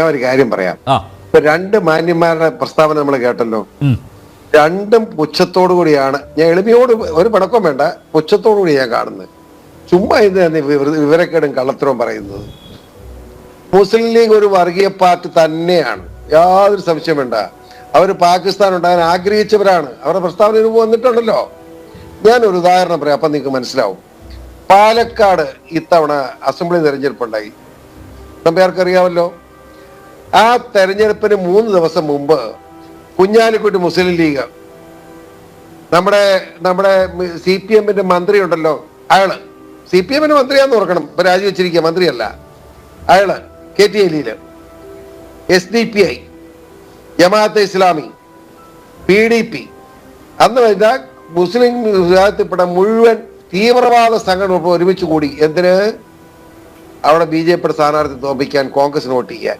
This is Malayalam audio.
ഞാൻ ഒരു കാര്യം പറയാം. ഇപ്പൊ രണ്ട് മാന്യന്മാരുടെ പ്രസ്താവന നമ്മൾ കേട്ടല്ലോ. രണ്ടും പുച്ഛത്തോടു കൂടിയാണ്. ഞാൻ എളിമയോട് ഒരു പിണക്കം വേണ്ട. പുച്ഛത്തോടു കൂടി ഞാൻ കാണുന്നത്. ചുമ്മാ ഇത് വിവരക്കേടും കള്ളത്തരവും പറയുന്നത്. മുസ്ലിം ലീഗ് ഒരു വർഗീയ പാർട്ടി തന്നെയാണ്. യാതൊരു സംശയം വേണ്ട. അവർ പാകിസ്ഥാൻ ഉണ്ടാകാൻ ആഗ്രഹിച്ചവരാണ്. അവരുടെ പ്രസ്താവന ഇത് വന്നിട്ടുണ്ടല്ലോ. ഞാൻ ഒരു ഉദാഹരണം പറയാം. അപ്പൊ നിങ്ങൾക്ക് മനസ്സിലാവും. പാലക്കാട് ഇത്തവണ അസംബ്ലി തെരഞ്ഞെടുപ്പുണ്ടായി. അറിയാമല്ലോ ആ തെരഞ്ഞെടുപ്പിന് മൂന്ന് ദിവസം മുമ്പ് കുഞ്ഞാലിക്കുട്ടി മുസ്ലിം ലീഗ് നമ്മുടെ നമ്മുടെ സി പി എമ്മിന്റെ മന്ത്രി ഉണ്ടല്ലോ അയാൾ സി പി എമ്മിന്റെ മന്ത്രിയാന്ന് ഓർക്കണം ഇപ്പൊ രാജിവെച്ചിരിക്കുക മന്ത്രിയല്ല അയാൾ K T എല്ലിയിൽ S D P I Jamaat-e Islami P D P അന്ന് കഴിഞ്ഞാൽ മുസ്ലിം വിഭാഗത്തിൽപ്പെട്ട മുഴുവൻ തീവ്രവാദ സംഘടന ഒരുമിച്ച് കൂടി എന്തിന്? അവിടെ ബി ജെ പിയുടെ സ്ഥാനാർത്ഥി തോപ്പിക്കാൻ കോൺഗ്രസിന് വോട്ട് ചെയ്യാൻ.